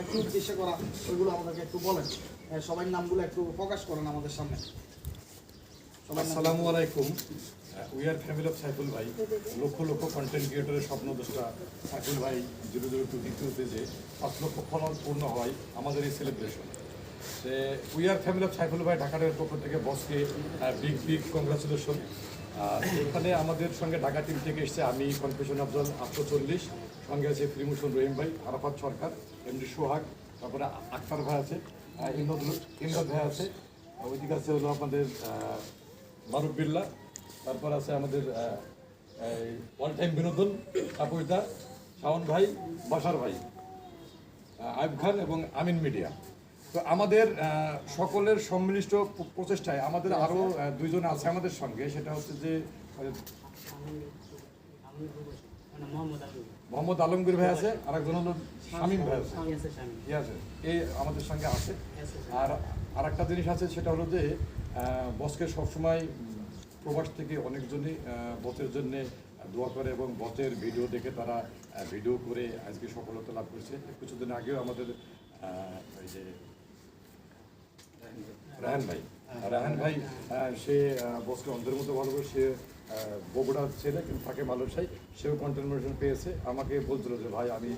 এটা কি উদ্দেশ্যে করা, ওইগুলো আমাদেরকে একটু বলেন। সবাই নামগুলো একটু প্রকাশ করেন আমাদের সামনে। আসসালামু আলাইকুম। We are family of Saiful ভাই। লক্ষ লক্ষ কন্টেন্ট ক্রিয়েটরের স্বপ্ন দোষটা সাইফুল ভাই জিরো জিরো টু দ্বিতীয় পেজে পাঁচ লক্ষ ফলন পূর্ণ হয় আমাদের এই celebration say we are family of Saiful ভাই ঢাকার পক্ষ থেকে বসকে বিগ বিগ কংগ্রাচুলেশন এখানে আমাদের সঙ্গে ঢাকা টিম থেকে এসেছে আমি কনফেশন আফজল আটশো চল্লিশ। সঙ্গে আছে ফ্রিমোশন রহিম ভাই, আরাফাত সরকার, এমডি সোহাগ, তারপরে আক্তার ভাই আছে ইমদাদ ইমদাদ ভাই আছে। ওইদিকে আছে হলো আমাদের মারুফ বিল্লা, তারপর আছে আমাদের অল টাইম বিনোদন কাপুইদা শাওন ভাই বাসার ভাই আইব খান এবং আমিন মিডিয়া। তো আমাদের সকলের সম্মিলিত প- প্রচেষ্টায় আমাদের আরও দুইজন আছে আমাদের সঙ্গে, সেটা হচ্ছে যে মোহাম্মদ আলমগীর। ভাই আছে আর একজন হলো শামীম ভাই আছে। ঠিক আছে এই আমাদের সঙ্গে আছে। আর আর একটা জিনিস আছে সেটা হলো যে বসকে সবসময় প্রবাস থেকে অনেকজনই বসের জন্য দোয়া করে এবং বসের ভিডিও দেখে তারা ভিডিও করে আজকে সফলতা লাভ করেছে। কিছুদিন আগেও আমাদের এই যে রাহান ভাই রাহান ভাই সে বসকে অন্ধের মতো ভালোবাসে বগুড়ার ছেলে কিন্তু থাকে মালয়েশাই সেও কন্টেনমেশন পেয়েছে, আমাকে বলছিল যে, ভাই, আমি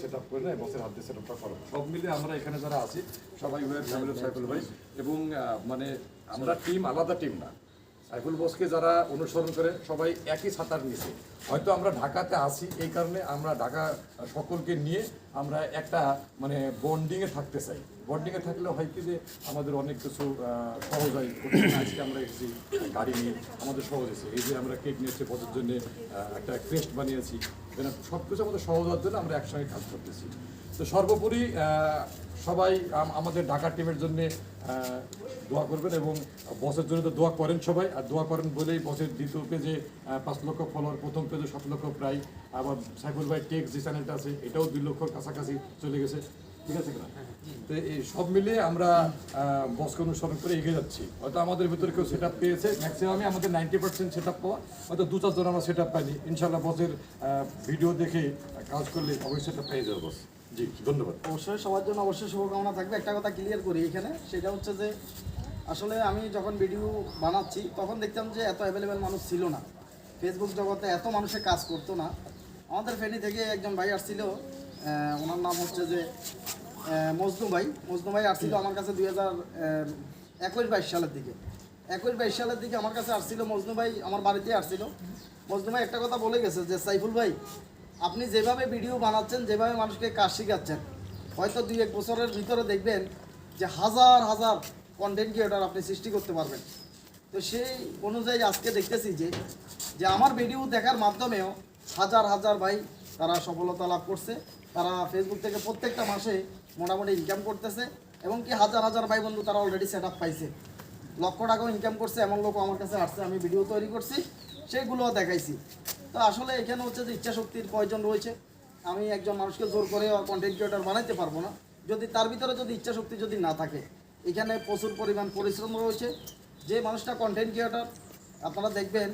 সেট আপ করে নেই বসের হাত দিয়ে সেট আপটা করো। সব মিলে আমরা এখানে যারা আছি, সবাই ফ্যামিলি সাইকেল ভাই। এবং মানে আমরা টিম আলাদা টিম না। সাইফুল বসকে যারা অনুসরণ করে, সবাই একই ছাতার নিচে হয়তো আমরা ঢাকাতে আসি এই কারণে আমরা ঢাকা সকলকে নিয়ে আমরা একটা মানে বন্ডিংয়ে থাকতে চাই। বন্ডিংয়ে থাকলে হয় কি যে, আমাদের অনেক কিছু সহজ হয়। আজকে আমরা এসেছি গাড়ি নিয়ে আমাদের সহজ হয়েছে। এই যে আমরা কেক নিয়েছি পদের জন্য একটা ক্রেস্ট বানিয়েছি। সব কিছু আমাদের সহজ হওয়ার জন্য আমরা একসঙ্গে কাজ করতেছি। তো সর্বোপরি সবাই আমাদের ঢাকা টিমের জন্য দোয়া করবেন এবং বসের জন্য তো দোয়া করেন সবাই। আর দোয়া করেন বলেই বসের দ্বিতীয় পেজে পাঁচ লক্ষ ফলোয়ার প্রথম পেজে সাত লক্ষ প্রায়। আবার সাইফুল ভাই টেক্স যে চ্যানেলটা আছে, এটাও দুই লক্ষর কাছাকাছি চলে গেছে। ঠিক আছে কিনা? তো এই সব মিলিয়ে আমরা বসকে অনুসরণ করে এগিয়ে যাচ্ছি। হয়তো আমাদের ভিতরে কেউ সেট আপ পেয়েছে। ম্যাক্সিমামই আমাদের নাইনটি পার্সেন্ট সেট আপ পাওয়া। হয়তো দু চারজন আমরা সেট আপ পাইনি ইনশাল্লাহ বসের ভিডিও দেখে কাজ করলে অবশ্যই সেটা পেয়ে যাব বস জি ধন্যবাদ। অবশ্যই সবার জন্য অবশ্যই শুভকামনা থাকবে। একটা কথা ক্লিয়ার করি এখানে সেটা হচ্ছে যে আসলে আমি যখন ভিডিও বানাচ্ছি তখন দেখতাম যে এত অ্যাভেলেবেল মানুষ ছিল না। ফেসবুক জগতে এত মানুষের কাজ করতো না। আমাদের ফেনী থেকে একজন ভাই আসছিল ওনার নাম হচ্ছে যে মজনু ভাই। মজনু ভাই আসছিল আমার কাছে দুই হাজার একুশ বাইশ সালের দিকে। একুশ বাইশ সালের দিকে আমার কাছে আসছিল মজনু ভাই আমার বাড়িতে আসছিল। মজনু ভাই একটা কথা বলে গেছে যে সাইফুল ভাই আপনি যেভাবে ভিডিও বানাচ্ছেন, যেভাবে মানুষকে কাজ শেখাচ্ছেন, হয়তো দুই এক বছরের ভিতরে দেখবেন যে হাজার হাজার কন্টেন্ট ক্রিয়েটার আপনি সৃষ্টি করতে পারবেন। তো সেই অনুযায়ী আজকে দেখতেছি যে যে আমার ভিডিও দেখার মাধ্যমেও হাজার হাজার ভাই তারা সফলতা লাভ করছে। তারা ফেসবুক থেকে প্রত্যেকটা মাসে মোটামুটি ইনকাম করতেছে এবং কি হাজার হাজার ভাই বন্ধু তারা অলরেডি সেট আপ পাইছে। লক্ষ টাকাও ইনকাম করছে, এমন লোক আমার কাছে আসছে, আমি ভিডিও তৈরি করছি সেইগুলোও দেখাইছি। তো আসলে এখানে হচ্ছে যে ইচ্ছা শক্তির প্রয়োজন রয়েছে। আমি একজন মানুষকে জোর করে কন্টেন্ট ক্রিয়েটার বানাইতে পারব না। যদি তার ভিতরে যদি ইচ্ছা শক্তি যদি না থাকে, এখানে প্রচুর পরিমাণ পরিশ্রম রয়েছে। যে মানুষটা কন্টেন্ট ক্রিয়েটার আপনারা দেখবেন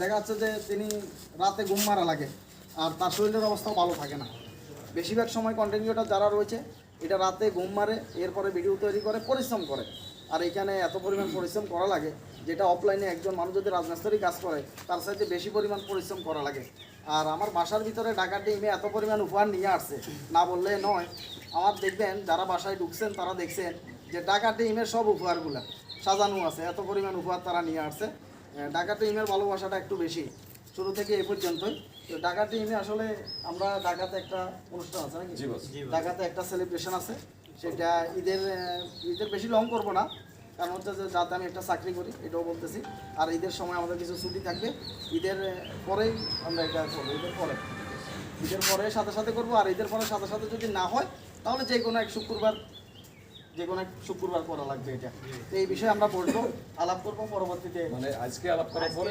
দেখা যাচ্ছে যে তিনি রাতে ঘুম মারা লাগে আর তার শরীরের অবস্থাও ভালো থাকে না। বেশিরভাগ সময় কন্টেন্ট ক্রিয়েটার যারা রয়েছে, এটা রাতে ঘুম মারে, এরপরে ভিডিও তৈরি করে, পরিশ্রম করে। আর এখানে এত পরিমাণ পরিশ্রম করা লাগে যেটা অফলাইনে একজন মানুষ যদি রাজমিস্ত্রি কাজ করে তার সাথে বেশি পরিমাণ পরিশ্রম করা লাগে। আর আমার বাসার ভিতরে ঢাকা টিমে এত পরিমাণ উপহার নিয়ে আসছে না বললে নয়। আমার দেখবেন যারা বাসায় ঢুকছেন তারা দেখছেন যে ঢাকা টিমের সব উপহারগুলো সাজানো আছে এত পরিমাণ উপহার তারা নিয়ে আসছে। ঢাকা টিমের ভালোবাসাটা একটু বেশি শুরু থেকে এ পর্যন্তই। তো ঢাকা টিমে আসলে আমরা ঢাকাতে একটা অনুষ্ঠান আছে নাকি? জি বস। ঢাকাতে একটা সেলিব্রেশন আছে। সেটা ঈদের ঈদের বেশি লং করব না। কারণ হচ্ছে যে যাতে আমি একটা চাকরি করি, এটাও বলতেছি। আর ঈদের সময় আমাদের কিছু ছুটি থাকবে। ঈদের পরেই আমরা এটা করব, ঈদের পরে। ঈদের পরে সাথে সাথে করব, আর ঈদের পরে সাথে সাথে যদি না হয়, তাহলে যে কোনো এক শুক্রবার যে কোনো শুক্রবার করা লাগবে এটা। তো এই বিষয়ে আমরা বলব আলাপ করব পরবর্তীতে। মানে আজকে আলাপ করার পরে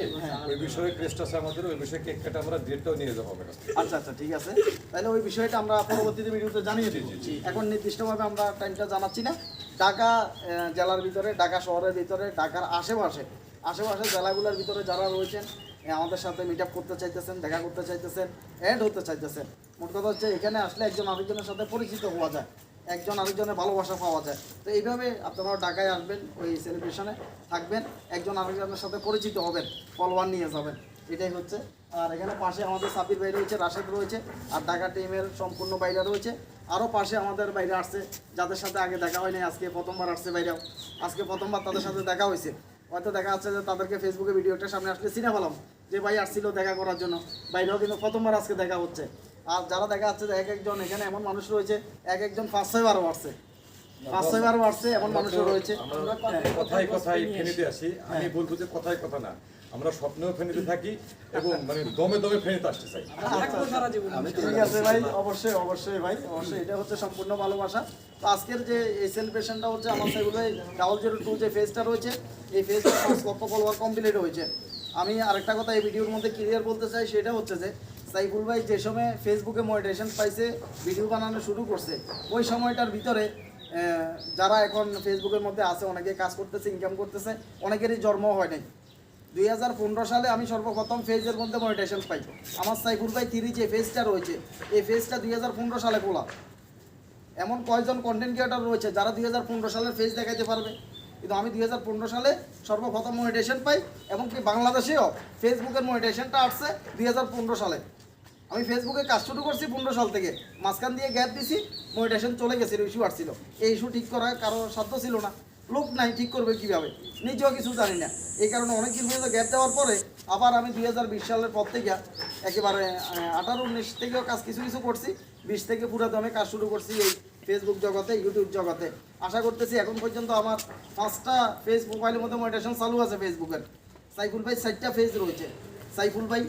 ওই বিষয়ে ক্রেস্ট আছে আমাদের ওই বিষয়ে কেক কাটা আমরা ডেটটাও নিয়ে যাব আচ্ছা আচ্ছা ঠিক আছে। তাহলে ওই বিষয়টা আমরা পরবর্তীতে ভিডিওতে জানিয়ে দিই এখন নির্দিষ্টভাবে আমরা টাইমটা জানাচ্ছি না। ঢাকা জেলার ভিতরে ঢাকা শহরের ভিতরে ঢাকার আশেপাশে আশেপাশে জেলাগুলোর ভিতরে যারা রয়েছেন আমাদের সাথে মিট আপ করতে চাইতেছেন দেখা করতে চাইতেছেন অ্যাড হতে চাইতেছেন। মোট কথা হচ্ছে এখানে আসলে একজন আরেকজনের সাথে পরিচিত হওয়া যায়। একজন আরেকজনের ভালোবাসা পাওয়া যায়। তো এইভাবে আপনারাও ঢাকায় আসবেন, ওই সেলিব্রেশনে থাকবেন। একজন আরেকজনের সাথে পরিচিত হবেন ফলোয়ার নিয়ে যাবেন। এটাই হচ্ছে। আর এখানে পাশে আমাদের সাবির ভাই রয়েছে, রাশেদ রয়েছে, আর ঢাকা টিমের সম্পূর্ণ বাইরে রয়েছে। আরও পাশে আমাদের বাইরে আসছে, যাদের সাথে আগে দেখা হয়নি, আজকে প্রথমবার আসছে বাইরেও আজকে প্রথমবার তাদের সাথে দেখা হয়েছে। হয়তো দেখা যাচ্ছে যে তাদেরকে ফেসবুকে ভিডিওটা সামনে আসলে চিনে পেলাম যে ভাই আসছিল দেখা করার জন্য। বাইরেও কিন্তু প্রথমবার আজকে দেখা হচ্ছে। আর যারা দেখা যাচ্ছে যে এক একজন এখানে এমন মানুষ রয়েছে এক একজন পাঁচ ছয় ছয়বারও আসছে পাঁচ ছয় ছয়বারও আসছে এমন মানুষও রয়েছে। আমরা কথায় কথায় ফেনীতে আসি আমি বলব যে কথায় কথা না। আমরা স্বপ্নেও ফেনীতে থাকি এবং মানে দমে দমে ফেনীতে আসতে চাই। ঠিক আছে ভাই অবশ্যই অবশ্যই ভাই অবশ্যই। এটা হচ্ছে সম্পূর্ণ ভালোবাসা। তো আজকের যে এই সেলিব্রেশনটা হচ্ছে আমার ভাই ডাবল জিরো টু যে ফেজটা রয়েছে এই ফেজটা পাঁচ লক্ষ ফলোয়ার কমপ্লিট হয়েছে। আমি আরেকটা কথা এই ভিডিওর মধ্যে ক্লিয়ার বলতে চাই সেটা হচ্ছে যে সাইফুল ভাই যে সময় ফেসবুকে মোটিভেশন পাইছে ভিডিও বানানো শুরু করছে, ওই সময়টার ভিতরে যারা এখন ফেসবুকের মধ্যে আছে, অনেকে কাজ করতেছে ইনকাম করতেছে, অনেকেরই জন্ম হয় নাই। দুই হাজার পনেরো সালে আমি সর্বপ্রথম ফেজের মধ্যে মনিটেশন পাই। আমার সাইফুল ভাই থ্রি যে ফেজটা রয়েছে। এই ফেজটা দুই হাজার পনেরো সালে খোলা। এমন কয়জন কন্টেন্ট ক্রিয়েটার রয়েছে, যারা দুই হাজার পনেরো সালের ফেজ দেখাতে পারবে? কিন্তু আমি দুই হাজার পনেরো সালে সর্বপ্রথম মনিটেশন পাই, এবং কি বাংলাদেশেও ফেসবুকের মনিটেশনটা আসছে দুই হাজার পনেরো সালে। আমি ফেসবুকে কাজ শুরু করছি পনেরো সাল থেকে। মাঝখান দিয়ে গ্যাপ দিছি মনিটেশন চলে গেছে ইস্যু আসছিল এই ইস্যু ঠিক করার কারও সাধ্য ছিল না। লোক নাই, ঠিক করবে কীভাবে? নিজেও কিছু জানি না। এই কারণে অনেক দিন পর্যন্ত গ্যাপ দেওয়ার পরে আবার আমি দুই হাজার বিশ সালের পর থেকে একেবারে আঠারো, উনিশ থেকেও কাজ কিছু কিছু করছি। বিশ থেকে পুরো দমে কাজ শুরু করছি এই ফেসবুক জগতে ইউটিউব জগতে। আশা করতেছি এখন পর্যন্ত আমার পাঁচটা ফেস মোবাইলের মধ্যে মোটিভেশন চালু আছে ফেসবুকের সাইফুল ভাই, চারটা ফেজ রয়েছে। সাইফুল ভাই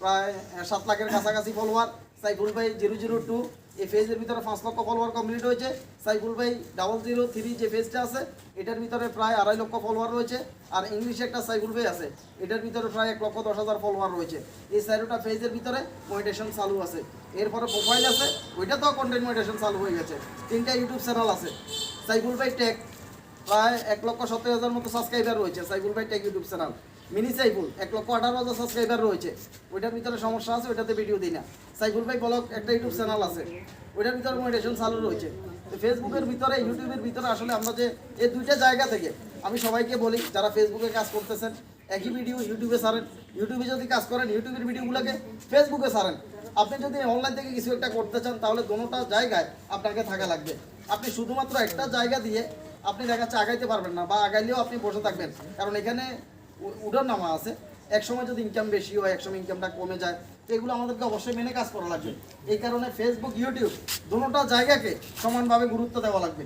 প্রায় সাত লাখের কাছাকাছি ফলোয়ার সাইফুল ভাই জিরো জিরো টু। এই ফেজের ভিতরে পাঁচ লক্ষ ফলোয়ার কমপ্লিট হয়েছে। সাইফুল ভাই ডাবল জিরো থ্রি যে ফেজটা আছে, এটার ভিতরে প্রায় আড়াই লক্ষ ফলোয়ার রয়েছে। আর ইংলিশে একটা সাইফুল ভাই আছে, এটার ভিতরে প্রায় এক লক্ষ দশ হাজার ফলোয়ার রয়েছে। এই চারোটা ফেজের ভিতরে মনিটেশন চালু আছে। এরপরে প্রোফাইল আছে ওইটা তো কন্টেন্ট মনিটেশন চালু হয়ে গেছে। তিনটা ইউটিউব চ্যানেল আছে। সাইফুল ভাই টেক প্রায় এক লক্ষ সত্তর হাজার মতো সাবস্ক্রাইবার রয়েছে। সাইফুল ভাই tech YouTube channel mini Saiful, এক লক্ষ আঠারো হাজার সাবস্ক্রাইবার রয়েছে। ওইটার ভিতরে সমস্যা আছে, ওইটাতে ভিডিও দিই না। সাইফুল ভাই ব্লগ একটা ইউটিউব চ্যানেল আছে। ওইটার ভিতরে মোটিভেশন চালু রয়েছে। তো ফেসবুকের ভিতরে ইউটিউবের ভিতরে আসলে আমরা যে এই দুইটা জায়গা থেকে আমি সবাইকে বলি, যারা ফেসবুকে কাজ করতেছেন, একই ভিডিও ইউটিউবে সারেন ইউটিউবে যদি কাজ করেন ইউটিউবের ভিডিওগুলোকে ফেসবুকে সারেন আপনি যদি অনলাইন থেকে কিছু একটা করতে চান, তাহলে দোনোটা জায়গায় আপনাকে থাকা লাগবে। আপনি শুধুমাত্র একটা জায়গা দিয়ে আপনি দেখা যাচ্ছে আগাইতে পারবেন না, বা আগাইলেও আপনি বসে থাকবেন। কারণ এখানে উডার নামা আছে। এক সময় যদি ইনকাম বেশি হয় এক সময় ইনকামটা কমে যায়। তো এগুলো আমাদেরকে অবশ্যই মেনে কাজ করা লাগবে। এই কারণে ফেসবুক ইউটিউব দুটোটা জায়গাকে সমানভাবে গুরুত্ব দেওয়া লাগবে।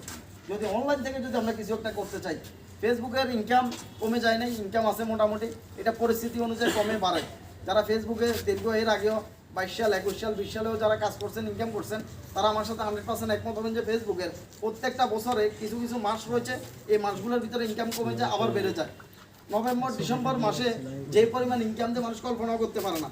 যদি অনলাইন থেকে যদি আমরা কিছু একটা করতে চাই ফেসবুকের ইনকাম কমে যায় না ইনকাম আছে মোটামুটি, এটা পরিস্থিতি অনুযায়ী কমে বাড়ে। যারা ফেসবুকে দীর্ঘ এর আগেও, বাইশ সাল, একুশ সাল, বিশ সালেও যারা কাজ করছেন ইনকাম করছেন, তারা আমার সাথে হান্ড্রেড পার্সেন্ট একমত হবেন যে ফেসবুকের প্রত্যেকটা বছরে কিছু কিছু মাস রয়েছে, এই মাসগুলোর ভিতরে ইনকাম কমে যায়, আবার বেড়ে যায়। নভেম্বর, ডিসেম্বর মাসে যে পরিমাণ ইনকাম দিয়ে মানুষ কল্পনা করতে পারে না।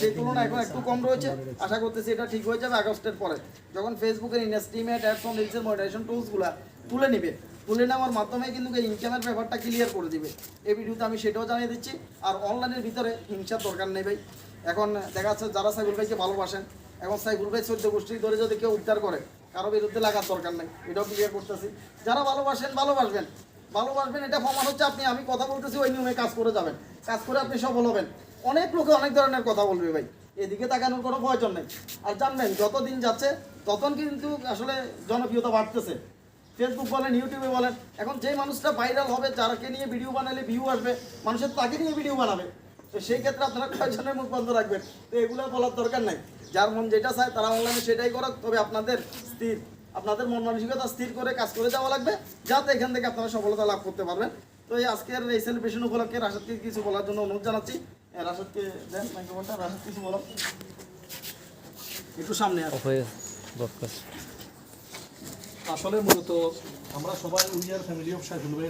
সেই তুলনায় এখন একটু কম রয়েছে। আশা করতেছি এটা ঠিক হয়ে যাবে আগস্টের পরে। যখন ফেসবুকের ইনস্টিমেট অ্যাডস অন রিলসের মনিটাইজেশন টুলসগুলো তুলে নিবে, তুলে নেওয়ার মাধ্যমে কিন্তু এই ইনকামের ব্যাপারটা ক্লিয়ার করে দিবে। এই ভিডিওতে আমি সেটাও জানিয়ে দিচ্ছি। আর অনলাইনের ভিতরে হিংসার দরকার নেই ভাই। এখন দেখা যাচ্ছে যারা সাইবুল ভাইকে ভালোবাসেন, এখন সাইবুল ভাই চোদ্দ গোষ্ঠী ধরে যদি কেউ উদ্ধার করে, কারও বিরুদ্ধে লাগার দরকার নেই। এটাও ক্লিয়ার করতেছি। যারা ভালোবাসেন, ভালোবাসবেন। ভালোবাসবেন, এটা প্রমাণ হচ্ছে আপনি, আমি কথা বলতেছি, ওই নিয়মে কাজ করে যাবেন। কাজ করে আপনি সফল হবেন। অনেক লোকে অনেক ধরনের কথা বলবে ভাই। এদিকে তাকানোর কোনো প্রয়োজন নেই। আর জানবেন যত দিন যাচ্ছে তখন কিন্তু আসলে জনপ্রিয়তা বাড়তেছে। ফেসবুক বলেন ইউটিউবে বলেন, এখন যে মানুষটা ভাইরাল হবে, যারাকে নিয়ে ভিডিও বানালে ভিউ আসবে, মানুষের তাকে নিয়ে ভিডিও বানাবে। তো সেই ক্ষেত্রে আপনারা কয়েকজনের মুখ বন্ধ রাখবেন? তো এগুলো বলার দরকার নাই। যার মন যেটা চায়, তারা অনলাইনে সেটাই করো তবে আপনাদের স্থির। আপনাদের মন মানসিকতা স্থির করে কাজ করে যাওয়া লাগবে যাতে এখান থেকে আপনারা সফলতা লাভ করতে পারবেন। তো এই আজকের এই সেলিব্রেশন উপলক্ষে রাশাদকে কিছু বলার জন্য অনুরোধ জানাচ্ছি। রাশাদকে দেন মাইক্রোফোনটা রাশাদ কিছু বলো একটু সামনে হয়ে আসলে মূলত আমরা সবাই উইয়ার ফ্যামিলি অফ সাইফুল